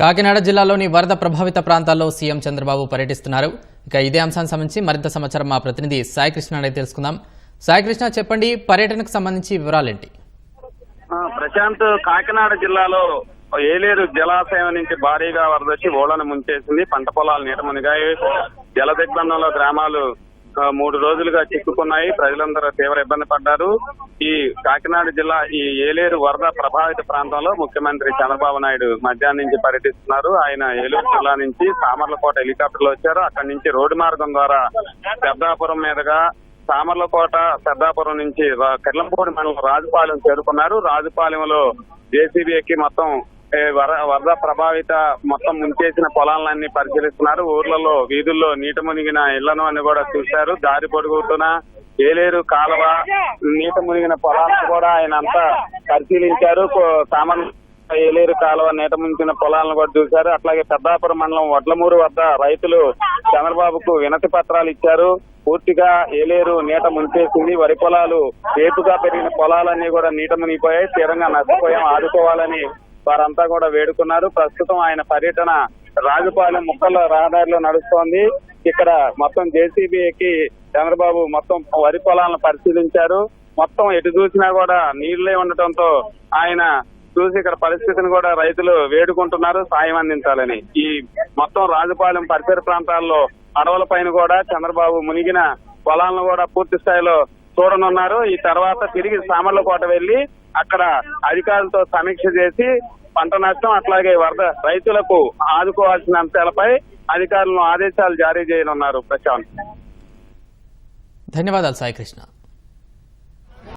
కాకినాడ జిల్లాలోని వరద ప్రభావిత ప్రాంతాల్లో సీఎం చంద్రబాబు పర్యటిస్తున్నారు. ఇక ఇదే అంశానికి సంబంధించి మరింత సమాచారం మా ప్రతినిధి సాయికృష్ణ తెలుసుకుందాం. సాయికృష్ణ చెప్పండి పర్యటనకు సంబంధించి వివరాలేంటి? ప్రశాంత్ కాకినాడ జిల్లాలో ఏలేరు జలాశయం నుంచి భారీగా వరద వచ్చి ఓడను ముంచేసింది. పంట పొలాలు నీటమునిగాయి జల దిగ్బంధంలో గ్రామాలు మూడు రోజులుగా చిక్కుకున్నాయి. ప్రజలందరూ తీవ్ర ఇబ్బంది పడ్డారు. ఈ కాకినాడ జిల్లా ఈ ఏలేరు వరద ప్రభావిత ప్రాంతంలో ముఖ్యమంత్రి చంద్రబాబు నాయుడు మధ్యాహ్నం నుంచి పర్యటిస్తున్నారు. ఆయన ఏలూరు జిల్లా నుంచి సామర్లకోట హెలికాప్టర్లో వచ్చారు. అక్కడి నుంచి రోడ్డు మార్గం ద్వారా పెద్దాపురం మీదుగా సామర్లకోట పెద్దాపురం నుంచి కిర్లంపూడి మండలం రాజుపాలెం చేరుకున్నారు. రాజుపాలెంలో జేసీబీ ఎక్కి మొత్తం వరద ప్రభావిత మొత్తం ముంచేసిన పొలాలన్నీ పరిశీలిస్తున్నారు. ఊర్లలో వీధుల్లో నీట మునిగిన ఇళ్ళను అని కూడా చూశారు. దారి పొడుగుతున్న ఏలేరు కాలువ నీట మునిగిన పొలాలను కూడా ఆయన అంతా పరిశీలించారు. సామాన్ ఏలేరు కాలువ నీట ముంచిన పొలాలను కూడా చూశారు. అట్లాగే పెద్దాపురం మండలం వడ్లమూరు వద్ద రైతులు చంద్రబాబుకు వినతి పత్రాలు ఇచ్చారు. పూర్తిగా ఏలేరు నీట ముంచేసింది. వరి పొలాలు ఏపుగా పెరిగిన పొలాలన్నీ కూడా నీట మునిగిపోయాయి. తీరంగా నష్టపోయాం. ఆదుకోవాలని వారంతా కూడా వేడుకున్నారు. ప్రస్తుతం ఆయన పర్యటన రాజుపాలెం ముక్కల రహదారిలో నడుస్తోంది. ఇక్కడ మొత్తం జేసీబీకి ఎక్కి చంద్రబాబు మొత్తం వరి పొలాలను పరిశీలించారు. మొత్తం ఎటు చూసినా కూడా నీళ్ళే ఉండటంతో ఆయన చూసి ఇక్కడ పరిస్థితిని కూడా రైతులు వేడుకుంటున్నారు సాయం అందించాలని. ఈ మొత్తం రాజుపాలెం పరిసర ప్రాంతాల్లో అడవుల పైన కూడా చంద్రబాబు మునిగిన పొలాలను కూడా పూర్తి స్థాయిలో చూడనున్నారు. ఈ తర్వాత తిరిగి సామర్లకోట వెళ్ళి అక్కడ అధికారులతో సమీక్ష చేసి పంట నష్టం అట్లాగే వరద రైతులకు ఆదుకోవాల్సిన అంశాలపై అధికారులను ఆదేశాలు జారీ చేయనున్నారు ప్రశాంత్. ధన్యవాదాలు సాయి కృష్ణ